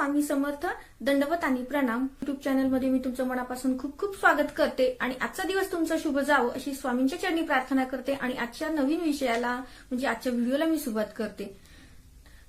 स्वामी समर्थ दंडवत आणि प्रणाम. युट्यूब चॅनलमध्ये मी तुमचं मनापासून खूप खूप स्वागत करते आणि आजचा दिवस तुमचा शुभ जावं अशी स्वामींच्या चरणी प्रार्थना करते आणि आजच्या नवीन विषयाला म्हणजे आजच्या व्हिडिओला मी सुरुवात करते.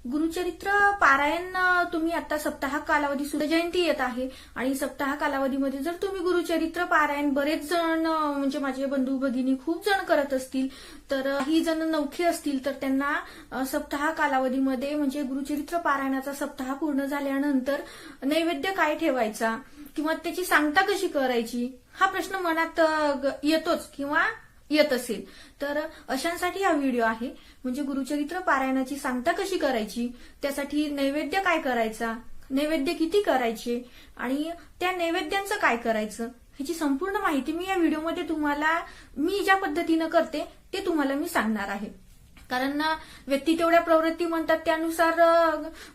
गुरुचरित्र पारायण तुम्ही आता सप्ताह कालावधी सुद्धा जयंती येत आहे. आणि सप्ताह कालावधीमध्ये जर तुम्ही गुरुचरित्र पारायण बरेच जण म्हणजे माझे बंधू भगिनी खूप जण करत असतील तर ही जण नौखे असतील तर त्यांना सप्ताह कालावधीमध्ये म्हणजे गुरुचरित्र पारायणाचा सप्ताह पूर्ण झाल्यानंतर नैवेद्य काय ठेवायचा? किंवा त्याची सांगता कशी करायची? हा प्रश्न मनात ग- येतोच. किंवा येत असेल. तर अशांसाठी हा व्हिडिओ आहे. म्हणजे गुरुचरित्र पारायणाची सांगता कशी करायची? त्यासाठी नैवेद्य काय करायचा? नैवेद्य किती करायचे? आणि त्या नैवेद्यांचं काय करायचं? ह्याची संपूर्ण माहिती मी या व्हिडिओमध्ये तुम्हाला मी ज्या पद्धतीनं करते ते तुम्हाला मी सांगणार आहे. कारण ना व्यक्ती तेवढ्या प्रवृत्ती म्हणतात त्यानुसार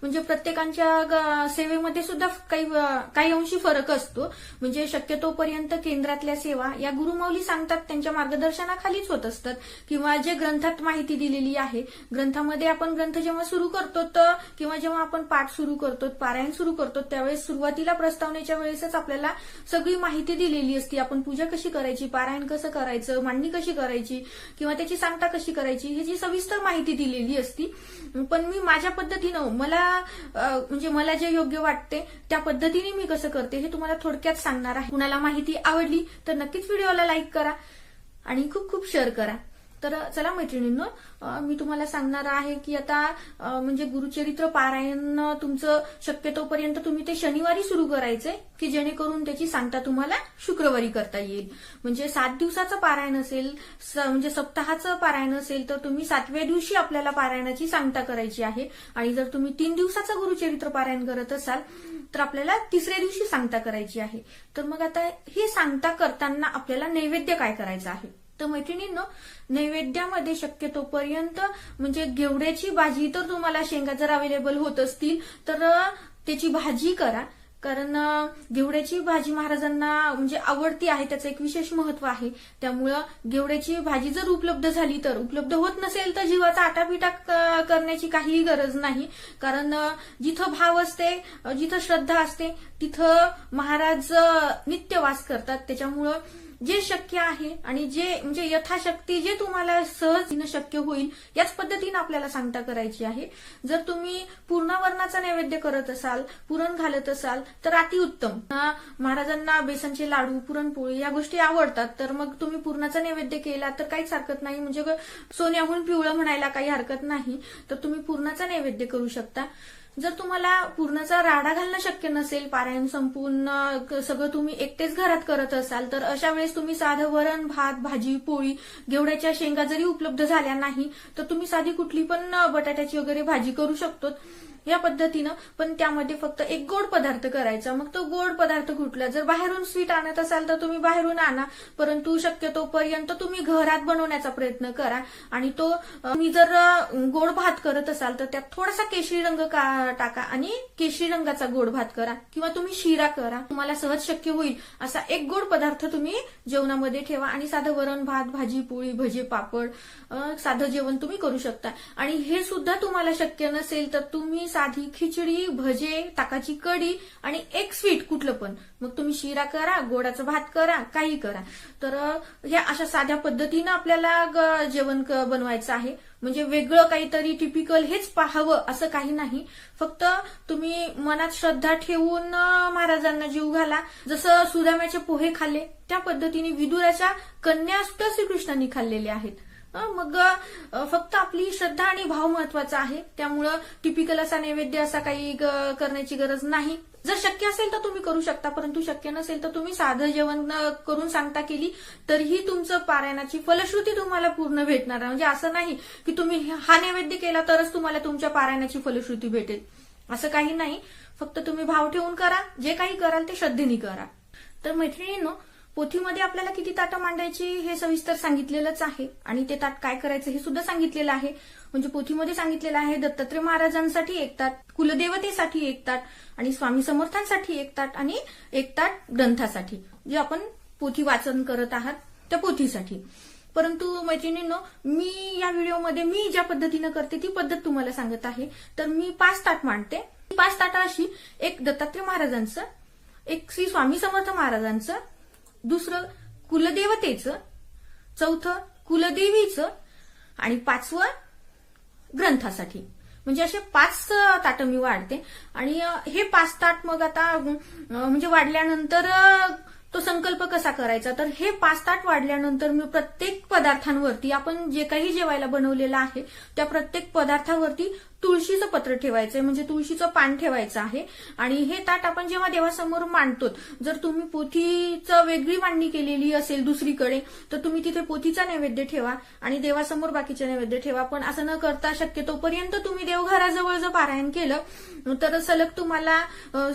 म्हणजे प्रत्येकांच्या सेवेमध्ये सुद्धा काही काही अंशी फरक असतो. म्हणजे शक्यतोपर्यंत केंद्रातल्या सेवा या गुरुमौली सांगतात त्यांच्या मार्गदर्शनाखालीच होत असतात. किंवा जे ग्रंथात माहिती दिलेली आहे ग्रंथामध्ये आपण ग्रंथ जेव्हा सुरू करतो तर किंवा जेव्हा आपण पाठ सुरू करतो पारायण सुरू करतो त्यावेळेस सुरुवातीला प्रस्तावनेच्या वेळेसच आपल्याला सगळी माहिती दिलेली असते. आपण पूजा कशी करायची पारायण कसं करायचं मांडणी कशी करायची किंवा त्याची सांगता कशी करायची ह्याची सविस्तर माहिती दिलेली असती. पण मी माझ्या पद्धतीनं मला म्हणजे मला जे योग्य वाटते त्या पद्धतीने मी कसं करते हे तुम्हाला थोडक्यात सांगणार आहे. कुणाला माहिती आवडली तर नक्कीच व्हिडिओला लाईक करा आणि खूप खूप शेअर करा. तर चला मैत्रिणींनो मी तुम्हाला सांगणार आहे की आता म्हणजे गुरुचरित्र पारायण तुमचं शक्यतोपर्यंत तुम्ही ते शनिवारी सुरू करायचंय की जेणेकरून त्याची सांगता तुम्हाला शुक्रवारी करता येईल. म्हणजे सात दिवसाचं पारायण असेल म्हणजे सप्ताहाचं पारायण असेल तर तुम्ही सातव्या दिवशी आपल्याला पारायणाची सांगता करायची आहे. आणि जर तुम्ही तीन दिवसाचं गुरुचरित्र पारायण करत असाल तर आपल्याला तिसऱ्या दिवशी सांगता करायची आहे. तर मग आता हे सांगता करताना आपल्याला नैवेद्य काय करायचं आहे? तर मैत्रिणींनो नैवेद्यामध्ये शक्यतोपर्यंत म्हणजे घेवड्याची भाजी तर तुम्हाला शेंगा जर अवेलेबल होत असतील तर त्याची भाजी करा. कारण घेवड्याची भाजी महाराजांना म्हणजे आवडती आहे त्याचं एक विशेष महत्त्व आहे. त्यामुळं घेवड्याची भाजी जर उपलब्ध झाली तर उपलब्ध होत नसेल तर जीवाचा आटापिटा करण्याची काहीही गरज नाही. कारण जिथं भाव असते जिथं श्रद्धा असते तिथं महाराज नित्यवास करतात. त्याच्यामुळं जे शक्य आहे आणि जे म्हणजे यथाशक्ती जे तुम्हाला सहज शक्य होईल याच पद्धतीने आपल्याला सांगता करायची आहे. जर तुम्ही पूर्णावरणाचा नैवेद्य करत असाल पुरण घालत असाल तर अतिउत्तम महाराजांना बेसनचे लाडू पुरणपोळी या गोष्टी आवडतात तर मग तुम्ही पूर्णाचा नैवेद्य केला तर काहीच हरकत नाही. म्हणजे सोन्याहून पिवळं म्हणायला काही हरकत नाही. तर तुम्ही पूर्णाचा नैवेद्य करू शकता. जर तुम्हाला पूर्णाचा राडा घालणं शक्य नसेल पारायण संपूर्ण सगळं तुम्ही एकटेच घरात करत असाल तर अशा वेळेस तुम्ही साधं वरण भात भाजी पोळी घेवड्याच्या शेंगा जरी उपलब्ध झाल्या नाही तर तुम्ही साधी कुठली पण बटाट्याची वगैरे भाजी करू शकतो. या पद्धतीनं. पण त्यामध्ये फक्त एक गोड पदार्थ करायचा. मग तो गोड पदार्थ कुठला? जर बाहेरून स्वीट आणत असाल तर तुम्ही बाहेरून आणा. परंतु शक्यतोपर्यंत तुम्ही घरात बनवण्याचा प्रयत्न करा. आणि तो मी तुम्ही जर गोड भात करत असाल तर त्यात थोडासा केशरी रंग का- टाका आणि केशरी रंगाचा गोड भात करा. किंवा तुम्ही शिरा करा. तुम्हाला सहज शक्य होईल. असा एक गोड पदार्थ तुम्ही जेवणामध्ये ठेवा आणि साधं वरण भात भाजी पोळी भजे पापड साधं जेवण तुम्ही करू शकता. आणि हे सुद्धा तुम्हाला शक्य नसेल तर तुम्ही साधी खिचडी भजे ताकाची कढी आणि एक स्वीट कुठलं पण. मग तुम्ही शिरा करा गोडाचा भात करा काही करा. तर ह्या अशा साध्या पद्धतीनं आपल्याला ग- जेवण बनवायचं आहे. म्हणजे वेगळं काहीतरी टिपिकल हेच पाहावं असं काही नाही. फक्त तुम्ही मनात श्रद्धा ठेवून महाराजांना जीव घाला. जसं सुदाम्याचे पोहे खाल्ले त्या पद्धतीने विदुराच्या कन्या सुद्धा श्रीकृष्णांनी खाल्लेल्या आहेत. मग फक्त आपली श्रद्धा आणि भाव महत्त्वाचा आहे. त्यामुळं टिपिकल असा नैवेद्य असा काही करण्याची गरज नाही. जर शक्य असेल तर तुम्ही करू शकता परंतु शक्य नसेल तर तुम्ही साधं जेवण करून सांगता केली तरीही तुमचं पारायणाची फलश्रुती तुम्हाला पूर्ण भेटणार म्हणजे असं नाही की तुम्ही हा नैवेद्य केला तरच तुम्हाला तुमच्या पारायणाची फलश्रुती भेटेल. असं काही नाही. फक्त तुम्ही भाव ठेवून करा. जे काही कराल ते श्रद्धेने करा. तर मैत्रिणींनो पोथीमध्ये आपल्याला किती ताटं मांडायची हे सविस्तर सांगितलेलंच आहे. आणि ते ताट काय करायचं हे सुद्धा सांगितलेलं आहे. म्हणजे पोथीमध्ये सांगितलेलं आहे दत्तात्रय महाराजांसाठी एक ताट कुलदेवतेसाठी एक ताट आणि स्वामी समर्थांसाठी एक ताट आणि एक ताट ग्रंथासाठी जे आपण पोथी वाचन करत आहात त्या पोथीसाठी. परंतु मैत्रिणींनो मी या व्हिडिओमध्ये मी ज्या पद्धतीनं करते ती पद्धत तुम्हाला सांगत आहे. तर मी पाच ताट मांडते. पाच ताटं अशी एक दत्तात्रय महाराजांचं एक श्री स्वामी समर्थ महाराजांचं दुसरं कुलदेवतेचं चौथं कुलदेवीचं आणि पाचवं ग्रंथासाठी. म्हणजे असे पाच ताट मी वाढते. आणि हे पाच ताट मग आता म्हणजे वाढल्यानंतर तो संकल्प कसा करायचा? तर हे पाच ताट वाढल्यानंतर मी प्रत्येक पदार्थांवरती आपण जे काही जेवायला बनवलेलं आहे त्या प्रत्येक पदार्थावरती तुळशीचं पत्र ठेवायचंय. म्हणजे तुळशीचं पान ठेवायचं आहे. आणि हे ताट आपण जेव्हा देवासमोर मांडतो जर तुम्ही पोथीचं वेगळी मांडणी केलेली असेल दुसरीकडे तर तुम्ही तिथे पोथीचा नैवेद्य ठेवा आणि देवासमोर बाकीचे नैवेद्य ठेवा. पण असं न करता शक्यतोपर्यंत तुम्ही देवघराजवळ जर पारायण केलं तर सलग तुम्हाला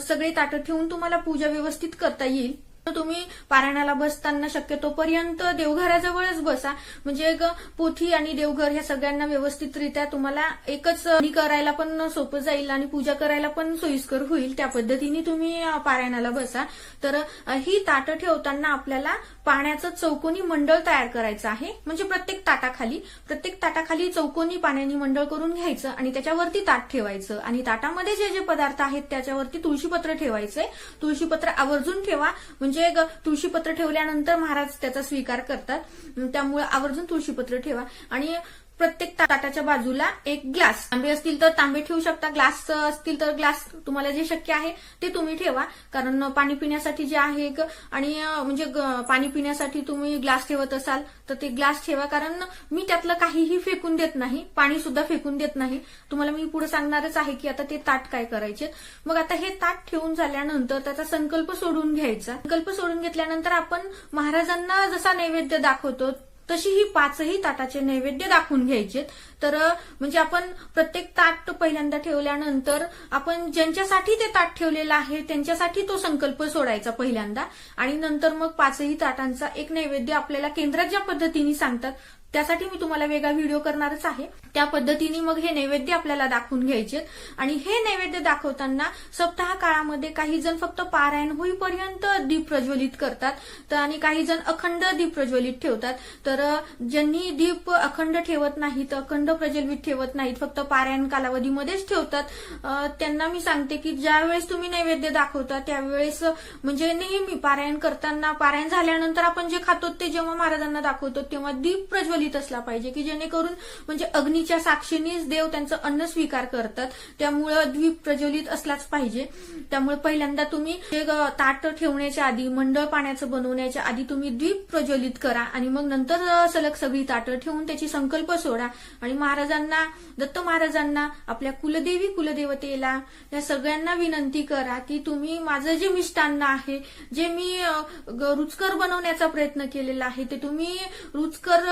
सगळे ताटं ठेवून तुम्हाला पूजा व्यवस्थित करता येईल. तुम्ही पारायणाला बसताना शक्यतोपर्यंत देवघराजवळच बसा. म्हणजे एक पोथी आणि देवघर ह्या सगळ्यांना व्यवस्थितरित्या तुम्हाला एकच करायला पण सोपं जाईल आणि पूजा करायला पण सोयीस्कर होईल. त्या पद्धतीने तुम्ही पारायणाला बसा. तर ही ताटं ठेवताना आपल्याला पाण्याचं चौकोनी मंडळ तयार करायचं आहे. म्हणजे प्रत्येक ताटाखाली प्रत्येक ताटाखाली चौकोनी पाण्याने मंडळ करून घ्यायचं आणि त्याच्यावरती ताट ठेवायचं. आणि ताटामध्ये जे जे पदार्थ आहेत त्याच्यावरती तुळशीपत्र ठेवायचंय. तुळशीपत्र आवर्जून ठेवा. म्हणजे म्हणजे ग- तुळशीपत्र ठेवल्यानंतर महाराज त्याचा स्वीकार करतात. त्यामुळे आवर्जून तुळशीपत्र ठेवा. आणि प्रत्येक ताटाच्या बाजूला एक ग्लास. तांबे असतील तर तांबे ठेवू शकता ग्लास असतील तर ग्लास तुम्हाला जे शक्य आहे ते तुम्ही ठेवा. कारण पाणी पिण्यासाठी जे आहे आणि म्हणजे पाणी पिण्यासाठी तुम्ही ग्लास ठेवत असाल तर ते ग्लास ठेवा. कारण मी त्यातलं काहीही फेकून देत नाही पाणी सुद्धा फेकून देत नाही. तुम्हाला मी पुढे सांगणारच आहे की आता ते ताट काय करायचे. मग आता हे ताट ठेवून झाल्यानंतर त्याचा संकल्प सोडून घ्यायचा. संकल्प सोडून घेतल्यानंतर आपण महाराजांना जसा नैवेद्य दाखवतो तशी ही पाचही ताटाचे नैवेद्य दाखवून घ्यायचे तर म्हणजे आपण प्रत्येक ताट पहिल्यांदा ठेवल्यानंतर आपण ज्यांच्यासाठी ते ताट ठेवलेलं आहे त्यांच्यासाठी तो संकल्प सोडायचा पहिल्यांदा. आणि नंतर मग पाचही ताटांचा एक नैवेद्य आपल्याला केंद्रात ज्या पद्धतीने सांगतात त्यासाठी मी तुम्हाला वेगळा व्हिडिओ करणारच आहे. त्या पद्धतीने मग हे नैवेद्य आपल्याला दाखवून घ्यायचे. आणि हे नैवेद्य दाखवताना सप्ताह काळामध्ये काही जण फक्त पारायण होईपर्यंत दीप प्रज्वलित करतात. तर आणि काही जण अखंड दीप प्रज्वलित ठेवतात. तर ज्यांनी दीप अखंड ठेवत नाहीत अखंड प्रज्वलित ठेवत नाहीत फक्त पारायण कालावधीमध्येच ठेवतात त्यांना मी सांगते की ज्यावेळेस तुम्ही नैवेद्य दाखवता त्यावेळेस म्हणजे नेहमी पारायण करताना पारायण झाल्यानंतर आपण जे खातो ते जेव्हा महाराजांना दाखवतो तेव्हा दीप प्रज्वलित असला पाहिजे की जेणेकरून म्हणजे अग्नीच्या साक्षीनेच देव त्यांचं अन्न स्वीकार करतात. त्यामुळं द्वीप प्रज्वलित असलाच पाहिजे. त्यामुळे पहिल्यांदा तुम्ही ताट ठेवण्याच्या आधी मंडळ पाण्याचं बनवण्याच्या आधी तुम्ही द्वीप प्रज्वलित करा आणि मग नंतर सलग सगळी ताटं ठेवून त्याची संकल्प सोडा. आणि महाराजांना दत्त महाराजांना आपल्या कुलदेवी कुलदेवतेला या सगळ्यांना विनंती करा की तुम्ही माझं जे मिष्टान्न आहे जे मी रुचकर बनवण्याचा प्रयत्न केलेला आहे ते तुम्ही रुचकर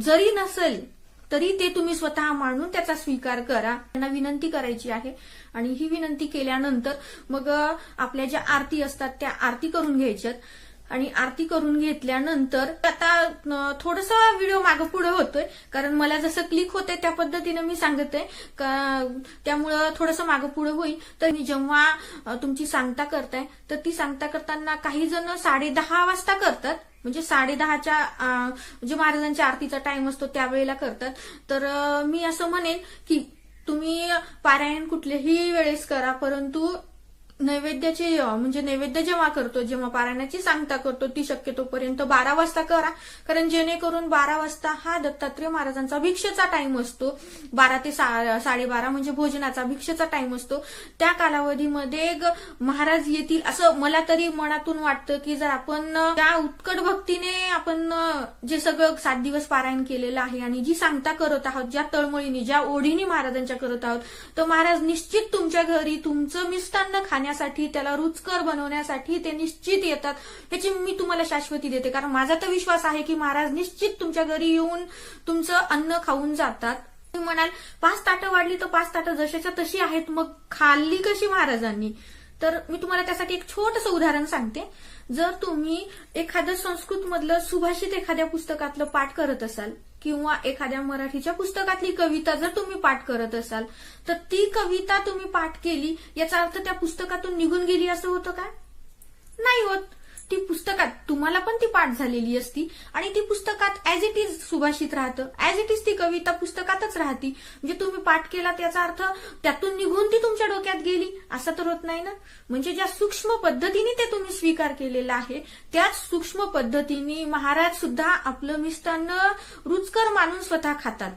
जरी नसेल तरी ते तुम्ही स्वतः मांडून त्याचा स्वीकार करा. त्यांना विनंती करायची आहे. आणि ही विनंती केल्यानंतर मग आपल्या ज्या आरती असतात त्या आरती करून घ्यायच्यात. आणि आरती करून घेतल्यानंतर आता थोडस व्हिडिओ मागं पुढे होतोय. कारण मला जसं क्लिक होते त्या पद्धतीनं मी सांगते का त्यामुळं थोडंसं मागं पुढे होईल. तर मी जेव्हा तुमची सांगता करताय तर ती सांगता करताना काही जण साडे दहा वाजता करतात. म्हणजे साडेदहाच्या अं, म्हणजे महाराजांच्या आरतीचा टाइम असतो त्यावेळेला करतात. तर मी असं म्हणेन की तुम्ही पारायण कुठल्याही वेळेस करा. परंतु नैवेद्याचे म्हणजे नैवेद्य जेव्हा करतो जेव्हा पारायणाची सांगता करतो ती शक्यतोपर्यंत बारा वाजता करा. कारण जेणेकरून बारा वाजता हा दत्तात्रय महाराजांचा भिक्षेचा टाइम असतो. बारा ते सा- साडेबारा म्हणजे भोजनाचा भिक्षेचा टाइम असतो. त्या कालावधीमध्ये ग- महाराज येतील असं मला तरी मनातून वाटतं की जर आपण त्या उत्कट भक्तीने आपण जे सगळं सात दिवस पारायण केलेलं आहे आणि जी सांगता करत आहोत ज्या तळमळीने ज्या ओढीने महाराजांच्या करत आहोत तर महाराज निश्चित तुमच्या घरी तुमचं मिष्टान्न खाण्यासाठी त्याला रुचकर बनवण्यासाठी ते निश्चित येतात. ह्याची मी तुम्हाला शाश्वती देते. कारण माझा तर विश्वास आहे की महाराज निश्चित तुमच्या घरी येऊन तुमचं अन्न खाऊन जातात. तुम्ही म्हणाल पाच ताटं वाढली तर पाच ताटं जशाच्या तशी आहेत मग खाल्ली कशी महाराजांनी? तर मी तुम्हाला त्यासाठी एक छोटंसं उदाहरण सांगते. जर तुम्ही एखाद्या संस्कृत मधलं सुभाषित एखाद्या पुस्तकातलं पाठ करत असाल किंवा एखाद्या मराठीच्या पुस्तकातली कविता जर तुम्ही पाठ करत असाल तर ती कविता तुम्ही पाठ केली याचा अर्थ त्या पुस्तकातून निघून गेली असं होतं का? नाही होत. ती पुस्तकात तुम्हाला पण ती पाठ झालेली असती. आणि ती पुस्तकात ऍज इट इज सुभाषित राहतं. ऍज इट इज ती कविता पुस्तकातच राहती. म्हणजे तुम्ही पाठ केला त्याचा अर्थ त्यातून निघून ती तुमच्या डोक्यात गेली. असं तर होत नाही ना? म्हणजे ज्या सूक्ष्म पद्धतीने ते तुम्ही स्वीकार केलेलं आहे त्याच सूक्ष्म पद्धतीने महाराज सुद्धा आपलं मिस्तान रुचकर मानून स्वतः खातात.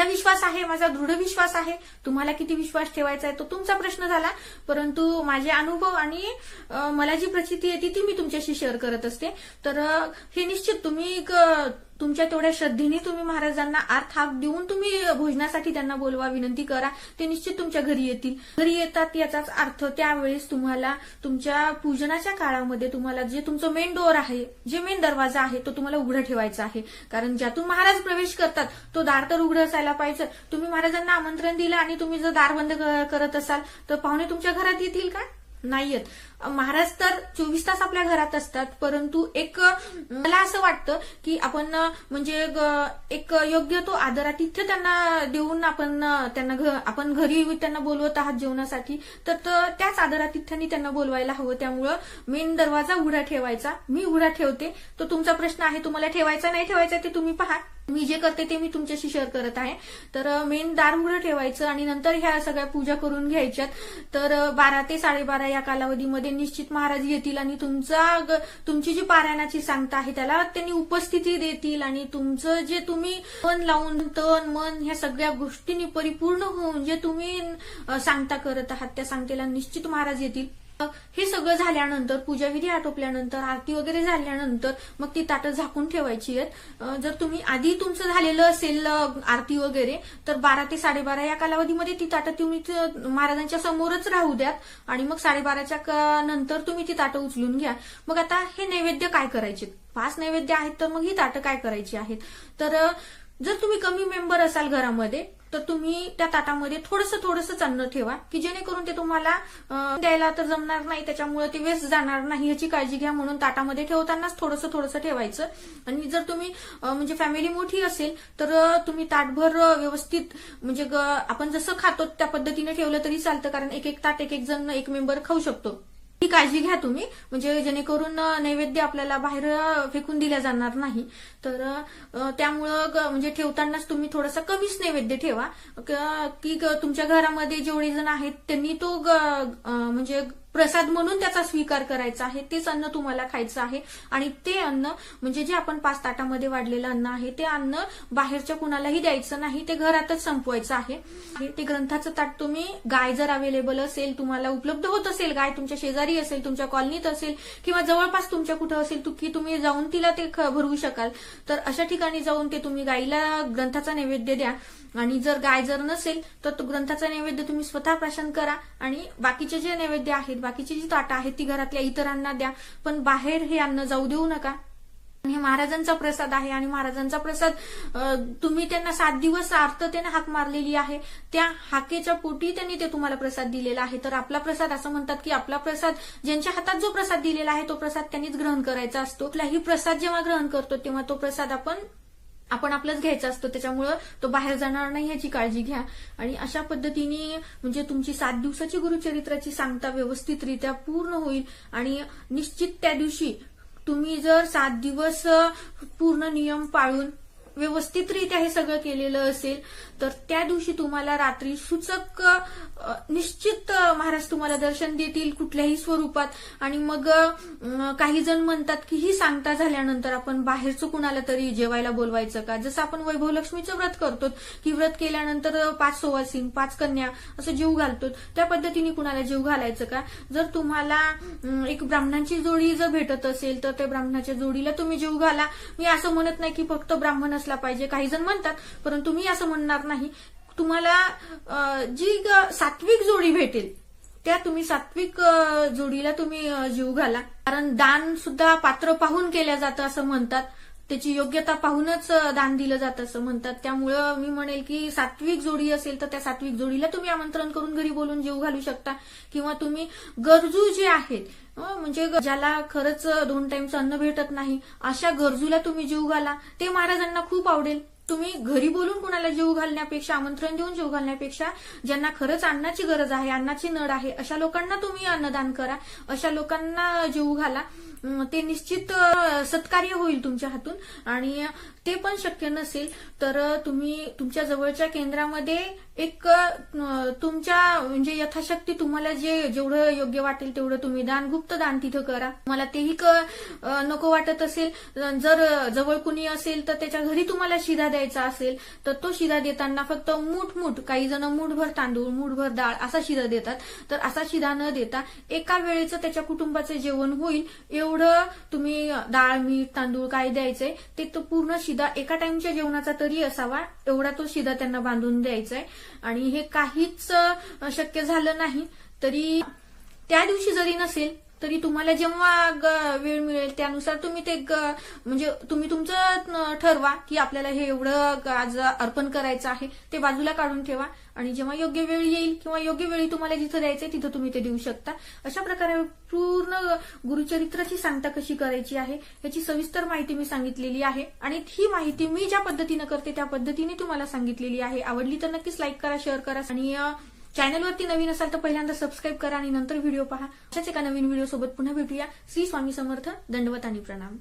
माझा विश्वास आहे माझा दृढ विश्वास आहे. तुम्हाला किती विश्वास ठेवायचा आहे तो तुमचा प्रश्न झाला. परंतु माझे अनुभव आणि मला जी प्रचिती येते ती मी तुमच्याशी शेअर करत असते. तर हे निश्चित तुम्ही एक, तुमच्या तेवढ्या श्रद्धेने तुम्ही महाराजांना आर्थ हाक देऊन तुम्ही भोजनासाठी त्यांना बोलवा विनंती करा. ते निश्चित तुमच्या घरी येतील. घरी येतात याचाच अर्थ त्यावेळेस तुम्हाला तुमच्या पूजनाच्या काळामध्ये तुम्हाला जे तुमचं मेन डोअर आहे जे मेन दरवाजा आहे तो तुम्हाला उघडा ठेवायचा आहे. कारण ज्यातून महाराज प्रवेश करतात तो दार तर उघडं असायला पाहिजे. तुम्ही महाराजांना आमंत्रण दिलं आणि तुम्ही जर दार बंद करत असाल तर पाहुणे तुमच्या घरात येतील का? नाहीयेत. महाराज तर चोवीस तास आपल्या घरात असतात परंतु एक मला असं वाटतं की आपण म्हणजे एक योग्य तो आदरातिथ्य त्यांना देऊन आपण त्यांना आपण घरी त्यांना बोलवत आहात जेवणासाठी तर त्याच आदरातिथ्याने त्यांना बोलवायला हवं. त्यामुळं मेन दरवाजा उघडा ठेवायचा. मी उघडा ठेवते. तो तुमचा प्रश्न आहे तुम्हाला ठेवायचा नाही ठेवायचा ते तुम्ही पहा. मी जे करते ते मी तुमच्याशी शेअर करत आहे. तर मेन दार उघडं ठेवायचं आणि नंतर ह्या सगळ्या पूजा करून घ्यायच्यात. तर बारा ते साडेबारा या कालावधीमध्ये निश्चित महाराज येतील आणि तुमचा ग- तुमची जी पारायणाची सांगता आहे त्याला त्यांनी उपस्थिती देतील आणि तुमचं जे तुम्ही मन लावून तन मन ह्या सगळ्या गोष्टींनी परिपूर्ण होऊन जे तुम्ही सांगता करत आहात त्या सांगतेला निश्चित महाराज येतील. हे सगळं झाल्यानंतर पूजाविधी आटोपल्यानंतर आरती वगैरे झाल्यानंतर मग ती ताटं झाकून ठेवायची आहेत. जर तुम्ही आधी तुमचं झालेलं असेल आरती वगैरे तर बारा ते साडेबारा या कालावधीमध्ये ती ताटं तुम्ही महाराजांच्या समोरच राहू द्यात आणि मग साडेबाराच्या नंतर तुम्ही ती ताटं उचलून घ्या. मग आता हे नैवेद्य काय करायचे? पाच नैवेद्य आहेत तर मग ही ताटं काय करायची आहेत? तर जर तुम्ही कमी मेंबर असाल घरामध्ये तर तुम्ही त्या ताटामध्ये थोडंसं थोडस अन्न ठेवा की जेणेकरून ते तुम्हाला द्यायला तर जमणार नाही त्याच्यामुळे ते वेस्ट जाणार नाही याची काळजी घ्या म्हणून ताटामध्ये ठेवतानाच थोडंसं थोडंसं ठेवायचं. आणि जर तुम्ही म्हणजे फॅमिली मोठी असेल तर तुम्ही ताटभर व्यवस्थित म्हणजे आपण जसं खातो त्या पद्धतीने ठेवलं तरी चालतं कारण एक एक ताट एक एक जण एक मेंबर खाऊ शकतो. ही काळजी घ्या तुम्ही. म्हणजे जेणेकरून नैवेद्य आपल्याला बाहेर फेकून दिल्या जाणार नाही. तर त्यामुळं म्हणजे ठेवतानाच तुम्ही थोडासा कमीच नैवेद्य ठेवा. की तुमच्या घरामध्ये जेवढे जण आहेत त्यांनी तो म्हणजे प्रसाद म्हणून त्याचा स्वीकार करायचा आहे तेच अन्न तुम्हाला खायचं आहे. आणि ते अन्न म्हणजे जे आपण पाच ताटामध्ये वाढलेलं अन्न आहे ते अन्न बाहेरच्या कुणालाही द्यायचं नाही ते घरातच संपवायचं आहे. हे ते ग्रंथाचं ताट तुम्ही गाय जर अवेलेबल असेल तुम्हाला उपलब्ध होत असेल गाय तुमच्या शेजारी असेल तुमच्या कॉलनीत असेल किंवा जवळपास तुमच्या कुठं असेल की तुम्ही जाऊन तिला ते ख- भरवू शकाल. तर अशा ठिकाणी जाऊन ते तुम्ही गायीला ग्रंथाचा नैवेद्य द्या. आणि जर गाय जर नसेल तर तो ग्रंथाचा नैवेद्य तुम्ही स्वतः प्राशन करा. आणि बाकीचे जे नैवेद्य आहेत बाकीची जी ताटं आहेत ती घरातल्या इतरांना द्या. पण बाहेर हे अन्न जाऊ देऊ नका. हे महाराजांचा प्रसाद आहे आणि महाराजांचा प्रसाद तुम्ही त्यांना सात दिवस आर्ततेने हाक मारलेली आहे. त्या हाकेच्या पोटी त्यांनी ते तुम्हाला प्रसाद दिलेला आहे. तर आपला प्रसाद असं म्हणतात की आपला प्रसाद ज्यांच्या हातात जो प्रसाद दिलेला आहे तो प्रसाद त्यांनीच ग्रहण करायचा असतो. कुठलाही प्रसाद जेव्हा ग्रहण करतो तेव्हा तो प्रसाद आपण आपण आपलंच घ्यायचं असतं त्याच्यामुळं तो बाहेर जाणार नाही याची काळजी घ्या. आणि अशा पद्धतीने म्हणजे तुमची सात दिवसाची गुरुचरित्राची सांगता व्यवस्थितरित्या पूर्ण होईल. आणि निश्चित त्या दिवशी तुम्ही जर सात दिवस पूर्ण नियम पाळून व्यवस्थितरित्या हे सगळं केलेलं असेल तर त्या दिवशी तुम्हाला रात्री सूचक निश्चित महाराज तुम्हाला दर्शन देतील कुठल्याही स्वरूपात. आणि मग काही जण म्हणतात की ही सांगता झाल्यानंतर आपण बाहेरचं कुणाला तरी जेवायला बोलवायचं का? जसं आपण वैभव लक्ष्मीचं व्रत करतो की व्रत केल्यानंतर पाच सोवासीन पाच कन्या असं जीव घालतो त्या पद्धतीने कुणाला जीव घालायचं का? जर तुम्हाला एक ब्राह्मणांची जोडी जर भेटत असेल तर त्या ब्राह्मणाच्या जोडीला तुम्ही जीव घाला. मी असं म्हणत नाही की फक्त ब्राह्मण असला पाहिजे. काही जण म्हणतात परंतु मी असं म्हणणार नाही. तुम्हाला जी सात्विक जोडी भेटेल त्या तुम्ही सात्विक जोडीला तुम्ही जीव घाला. कारण दान सुद्धा पात्र पाहून केल्या जातं असं म्हणतात. त्याची योग्यता पाहूनच दान दिलं जातं असं म्हणतात. त्यामुळं मी म्हणेल की सात्विक जोडी असेल तर त्या सात्विक जोडीला तुम्ही आमंत्रण करून घरी बोलून जीव घालू शकता. किंवा तुम्ही गरजू जे आहेत म्हणजे ज्याला खरंच दोन टाइमचं अन्न भेटत नाही अशा गरजूला तुम्ही जीव घाला. ते महाराजांना खूप आवडेल. तुम्ही घरी बोलून कुणाला जीव घालण्यापेक्षा आमंत्रण देऊन जीव घालण्यापेक्षा ज्यांना खरंच अन्नाची गरज आहे अन्नाची नड आहे अशा लोकांना तुम्ही अन्नदान करा. अशा लोकांना जीव घाला. ते निश्चित सत्कार्य होईल तुमच्या हातून. आणि ते पण शक्य नसेल तर तुम्ही तुमच्या जवळच्या केंद्रामध्ये एक तुमच्या म्हणजे यथाशक्ती तुम्हाला जे जेवढं योग्य वाटेल तेवढं तुम्ही दान गुप्त दान तिथं करा. मला तेही नको वाटत असेल जर जवळ कुणी असेल तर त्याच्या घरी तुम्हाला शिधा द्यायचा असेल तर तो शिधा देताना फक्त मूठ मूठ काही जण मूठभर तांदूळ मूठभर डाळ असा शिधा देतात. तर असा शिधा न देता एका वेळेचं त्याच्या कुटुंबाचं जेवण होईल एवढं तुम्ही डाळ मीठ तांदूळ काय द्यायचंय ते तो पूर्ण शिधा शिदा एका टाइमच्या जेवणाचा तरी असावा एवढा तो शिदा त्यांना बांधून द्यायचा आहे आणि हे काहीच शक्य झालं नाही तरी त्या दिवशी जरी नसेल तरी तुम्हाला जेव्हा वेळ मिळेल त्यानुसार तुम्ही ते म्हणजे तुम्ही तुमचं ठरवा की आपल्याला हे एवढं आज अर्पण करायचं आहे ते बाजूला काढून ठेवा. आणि जेव्हा योग्य वेळ येईल किंवा योग्य वेळी तुम्हाला जिथं द्यायचंय तिथं तुम्ही ते देऊ शकता. अशा प्रकारे पूर्ण गुरुचरित्राची सांगता कशी करायची आहे याची सविस्तर माहिती मी सांगितलेली आहे. आणि ही माहिती मी ज्या पद्धतीनं करते त्या पद्धतीने तुम्हाला सांगितलेली आहे. आवडली तर नक्कीच लाईक करा शेअर करा. आणि चॅनलवरती नवीन असाल तर पहिल्यांदा सबस्क्राईब करा आणि नंतर व्हिडिओ पहा. अशाच एका नवीन व्हिडिओ सोबत पुन्हा भेटूया. श्री स्वामी समर्थ दंडवत आणि प्रणाम.